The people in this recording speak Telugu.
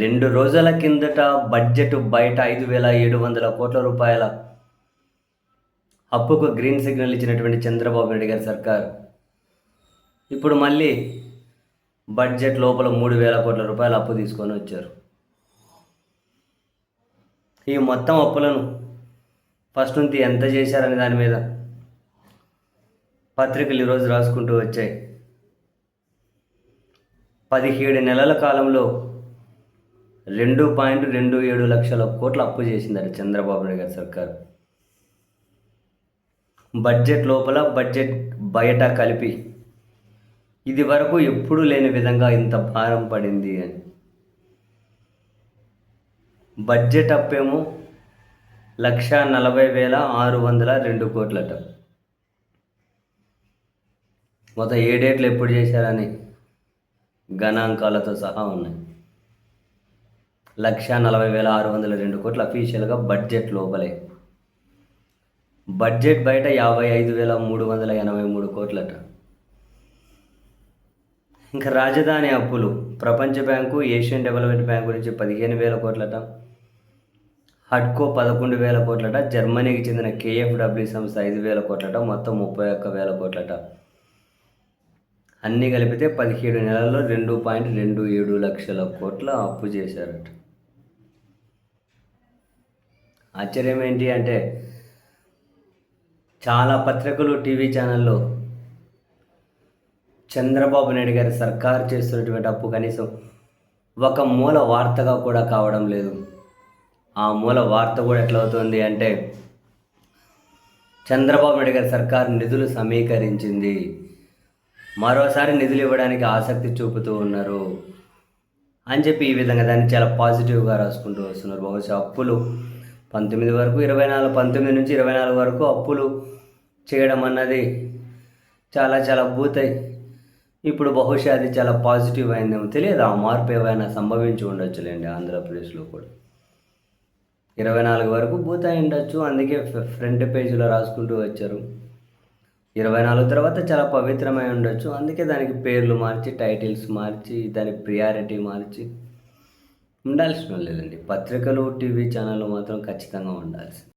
రెండు రోజుల కిందట బడ్జెట్ బయట ఐదు వేల ఏడు వందల కోట్ల రూపాయల అప్పుకు గ్రీన్ సిగ్నల్ ఇచ్చినటువంటి చంద్రబాబు నాయుడు గారి సర్కార్. ఇప్పుడు మళ్ళీ బడ్జెట్ లోపల మూడు వేల కోట్ల రూపాయల అప్పు తీసుకొని వచ్చారు. ఈ మొత్తం అప్పులను ఫస్ట్ నుంచి ఎంత చేశారనే దాని మీద పత్రికలు ఈరోజు రాసుకుంటూ వచ్చాయి. పదిహేడు నెలల కాలంలో రెండు పాయింట్ రెండు ఏడు లక్షల కోట్ల అప్పు చేసిందట చంద్రబాబు నాయుడు గారి సర్కారు. బడ్జెట్ లోపల బడ్జెట్ బయట కలిపి. ఇది వరకు ఎప్పుడూ లేని విధంగా ఇంత భారం పడింది అని. బడ్జెట్ అప్పేమో లక్ష నలభై వేల ఆరు వందల రెండు కోట్లట. మొత్తం ఏడేట్లు ఎప్పుడు చేశారని? గణాంకాలతో సహా ఉన్నాయి. లక్ష నలభై వేల ఆరు వందల రెండు కోట్ల అఫీషియల్గా బడ్జెట్ లోపలే. బడ్జెట్ బయట యాభై ఐదు వేల మూడు వందల ఎనభై మూడు కోట్లట. ఇంకా రాజధాని అప్పులు. ప్రపంచ బ్యాంకు ఏషియన్ డెవలప్మెంట్ బ్యాంకు నుంచి పదిహేను వేల కోట్లట. హడ్కో పదకొండు వేల కోట్లట. జర్మనీకి చెందిన కేఎఫ్డబ్ల్యూ సంస్థ ఐదు వేల కోట్లట. మొత్తం ముప్పై ఒక్క వేల కోట్లట. అన్నీ కలిపితే పదిహేడు నెలల్లో రెండు పాయింట్ రెండు ఏడు లక్షల కోట్ల అప్పు చేశారట. ఆశ్చర్యం ఏంటి అంటే చాలా పత్రికలు టీవీ ఛానల్లో చంద్రబాబు నాయుడు గారి సర్కారు చేస్తున్నటువంటి అప్పు కనీసం ఒక మూల వార్తగా కూడా కావడం లేదు. ఆ మూల వార్త కూడా ఎట్లా అవుతుంది అంటే చంద్రబాబు నాయుడు గారి సర్కారు నిధులు సమీకరించింది. మరోసారి నిధులు ఇవ్వడానికి ఆసక్తి చూపుతూ ఉన్నారు అని చెప్పి ఈ విధంగా దాన్ని చాలా పాజిటివ్గా రాసుకుంటూ వస్తున్నారు. బహుశా అప్పులు పంతొమ్మిది వరకు ఇరవై నాలుగు పంతొమ్మిది నుంచి ఇరవై నాలుగు వరకు అప్పులు చేయడం అన్నది చాలా చాలా భూతాయి ఇప్పుడు బహుశా అది చాలా పాజిటివ్ అయిందేమో తెలియదు. ఆ మార్పు ఏమైనా సంభవించి ఉండొచ్చులేండి ఆంధ్రప్రదేశ్లో కూడా. ఇరవై నాలుగు వరకు భూతాయి ఉండొచ్చు. అందుకే ఫ్రంట్ పేజీలో రాసుకుంటూ వచ్చారు. ఇరవై నాలుగు తర్వాత చాలా పవిత్రమై ఉండొచ్చు. అందుకే దానికి పేర్లు మార్చి టైటిల్స్ మార్చి దాని ప్రియారిటీ మార్చి. ఉండాల్సిన లేదండి పత్రికలు టీవీ ఛానళ్ళు మాత్రం ఖచ్చితంగా ఉండాల్సింది